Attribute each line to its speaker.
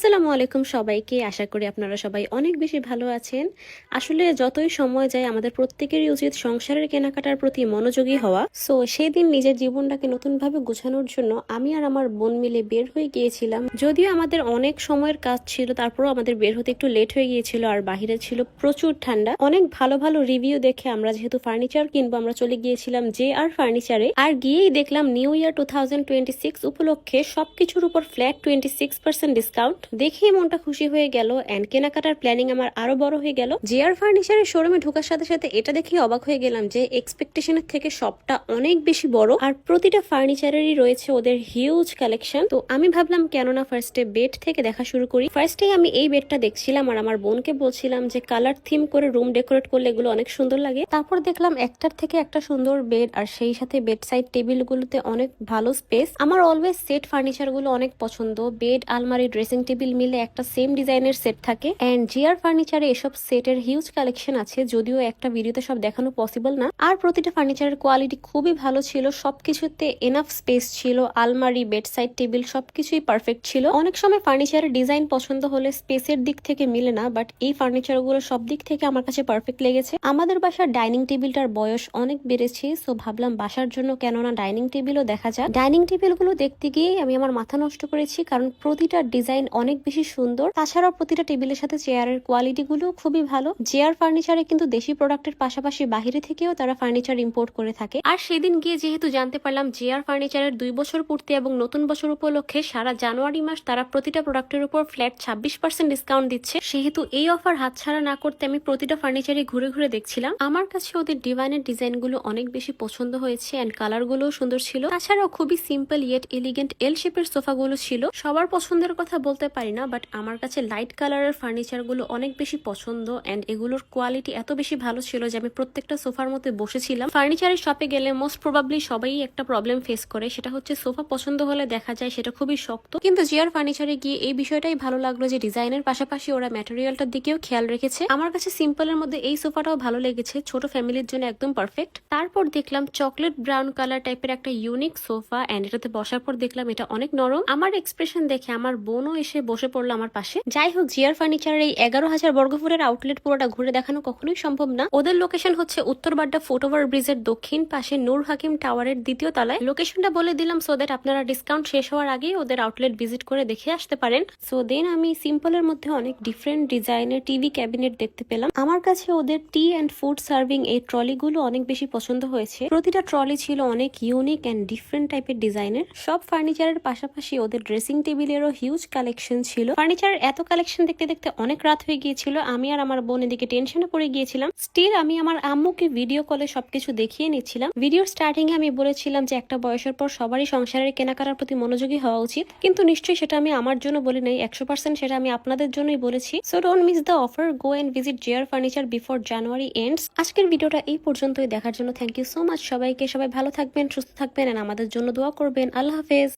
Speaker 1: আসসালামু আলাইকুম সবাইকে। আশা করি আপনারা সবাই অনেক বেশি ভালো আছেন। আসলে যতই সময় যায়, আমাদের প্রত্যেকেরই উচিত সংসারের কেনাকাটার প্রতি মনোযোগী হওয়া। সো সেই দিন নিজের জীবনটাকে নতুনভাবে গোছানোর জন্য আমি আর আমার বোন মিলে বের হয়ে গিয়েছিলাম। যদিও আমাদের অনেক সময়ের কাজ ছিল, তারপরও আমাদের বের হতে একটু লেট হয়ে গিয়েছিল আর বাহিরে ছিল প্রচুর ঠান্ডা। অনেক ভালো ভালো রিভিউ দেখে আমরা যেহেতু ফার্নিচার কিনবো, আমরা চলে গিয়েছিলাম জে আর ফার্নিচারে আর গিয়েই দেখলাম new year two thousand twenty six উপলক্ষে সবকিছুর উপর flat twenty six percent discount দেখেই মনটা খুশি হয়ে গেল। অ্যান্ড কেনাকাটার প্ল্যানিং আমার আরও বড় হয়ে গেল। জিআর ফার্নিচারের শোরুমে ঢোকার সাথে সাথে এটা দেখে অবাক হয়ে গেলাম যে এক্সপেকটেশনের থেকে সবটা অনেক বেশি বড়। আর প্রতিটা ফার্নিচারেরই রয়েছে ওদের হিউজ কালেকশন তো আমি ভাবলাম কেননা ফার্স্টে বেড থেকে দেখা শুরু করি। ফার্স্টে আমি এই বেডটা দেখছিলাম আর আমার বোনকে বলছিলাম যে কালার থিম করে রুম ডেকোরেট করলে এগুলো অনেক সুন্দর লাগে। তারপর দেখলাম একটার থেকে একটা সুন্দর বেড আর সেই সাথে বেড সাইড টেবিল গুলোতে অনেক ভালো স্পেস আমার অলওয়েজ সেট ফার্নিচারগুলো অনেক পছন্দ। বেড আলমারি ড্রেসিং টেবিল মিলে একটা সেম ডিজাইনের সেট থাকে। এন্ড জিআর ফার্নিচারে এসব সেটের হিউজ কালেকশন আছে, যদিও একটা ভিডিওতে সব দেখানো পসিবল না। আর প্রতিটা ফার্নিচারের কোয়ালিটি খুবই ভালো ছিল, সবকিছুতে এনাফ স্পেস ছিল, আলমারি বেড সাইড টেবিল সবকিছুই পারফেক্ট ছিল। অনেক সময় ফার্নিচারের ডিজাইন পছন্দ হলে স্পেসের দিক থেকে মিলে না বাট এই ফার্নিচারগুলো সব দিক থেকে আমার কাছে পারফেক্ট লেগেছে। আমাদের বাসার ডাইনিং টেবিলটার বয়স অনেক বেড়েছে সো ভাবলাম বাসার জন্য কেননা ডাইনিং টেবিলও দেখা যায় ডাইনিং টেবিলগুলো দেখতে গিয়ে আমি আমার মাথা নষ্ট করেছি, কারণ প্রতিটা ডিজাইন অনেক বেশি সুন্দর। তাছাড়াও প্রতিটা টেবিলের সাথে চেয়ারের কোয়ালিটি গুলো খুবই ভালো। চেয়ার ফার্নিচারে কিন্তু দেশি প্রোডাক্টের পাশাপাশি বাহিরে থেকেও তারা ফার্নিচার ইম্পোর্ট করে থাকে। আর সেদিন গিয়ে যেহেতু জানতে পারলাম জেআর ফার্নিচারের দুই বছর পূর্তি এবং নতুন বছর উপলক্ষে সারা জানুয়ারি মাস তারা প্রতিটা প্রোডাক্টের উপর ফ্ল্যাট ছাব্বিশ পার্সেন্ট ডিসকাউন্ট দিচ্ছে। সেহেতু এই অফার হাতছাড়া না করতে আমি প্রতিটা ফার্নিচারে ঘুরে ঘুরে দেখছিলাম। আমার কাছে ওদের ডিভাইনের ডিজাইনগুলো অনেক বেশি পছন্দ হয়েছে অ্যান্ড কালার গুলোও সুন্দর ছিল। তাছাড়াও খুবই সিম্পল ইয়েট এলিগেন্ট এল শেপের সোফা গুলো ছিল। সবার পছন্দের কথা বলতে পারি না বাট আমার কাছে লাইট কালারের ফার্নিচারগুলো অনেক বেশি পছন্দ অ্যান্ড এগুলোর কোয়ালিটি এত বেশি ভালো ছিল যে আমি প্রত্যেকটা সোফার মধ্যে বসেছিলাম। ফার্নিচারের শপে গেলে মোস্ট প্রবাবলি সবাই একটা প্রবলেম ফেস করে, সেটা হচ্ছে সোফা পছন্দ হলে দেখা যায় সেটা খুবই শক্ত। কিন্তু জিয়ার ফার্নিচারে গিয়ে এই বিষয়টাই ভালো লাগল যে ডিজাইনের পাশাপাশি ওরা ম্যাটেরিয়ালটার দিকেও খেয়াল রেখেছে। আমার কাছে সিম্পলের মধ্যে এই সোফাটাও ভালো লেগেছে, ছোট ফ্যামিলির জন্য একদম পারফেক্ট তারপর দেখলাম চকলেট ব্রাউন কালার টাইপের একটা ইউনিক সোফা অ্যান্ড এটাতে বসার পর দেখলাম এটা অনেক নরম। আমার এক্সপ্রেশন দেখে আমার বোনও এসে বসে পড়ল আমার পাশে। যাই হোক জিয়ার ফার্নিচারের এই এগারো হাজার বর্গফুটের আউটলেট পুরোটা ঘুরে দেখানো কখনোই সম্ভব না। ওদের লোকেশন হচ্ছে উত্তর বাড্ডা ফুটওভার ব্রিজের দক্ষিণ পাশে নূর হাকিম টাওয়ারের দ্বিতীয় তলায়। লোকেশনটা বলে দিলাম সো দ্যাট আপনারা ডিসকাউন্ট শেষ হওয়ার আগেই ওদের আউটলেট ভিজিট করে দেখে আসতে পারেন। সো দেন আমি সিম্পলের মধ্যে অনেক ডিফারেন্ট ডিজাইনের টিভি ক্যাবিনেট দেখতে পেলাম। আমার কাছে ওদের টি অ্যান্ড ফুড সার্ভিং এই ট্রলিগুলো অনেক বেশি পছন্দ হয়েছে। প্রতিটা ট্রলি ছিল অনেক ইউনিক অ্যান্ড ডিফারেন্ট টাইপের ডিজাইনের সব ফার্নিচারের পাশাপাশি ওদের ড্রেসিং টেবিলেরও হিউজ কালেকশন ছিল। ফার্নিচার এত কালেকশন দেখতে দেখতে অনেক রাত হয়ে গিয়েছিল। আমি আর আমার বোন এদিকে টেনশনে পড়ে গিয়েছিলাম। স্টিল আমি আমার আম্মুকে ভিডিও কলে সবকিছু দেখিয়ে নিচ্ছিলাম। ভিডিওর স্টার্টিং এ আমি বলেছিলাম যে একটা বয়সের পর সবারই সংসারের কেনাকাটার প্রতি মনোযোগী হওয়া উচিত। কিন্তু নিশ্চয়ই সেটা আমি আমার জন্য বলি নাই, একশো পার্সেন্ট সেটা আমি আপনাদের জন্যই বলেছি। So don't miss the offer go and visit Zeyar furniture before January ends আজকের ভিডিওটা এই পর্যন্তই। দেখার জন্য থ্যাংক ইউ সো মাচ সবাইকে। সবাই ভালো থাকবেন, সুস্থ থাকবেন আমাদের জন্য দোয়া করবেন। আল্লাহ হাফেজ।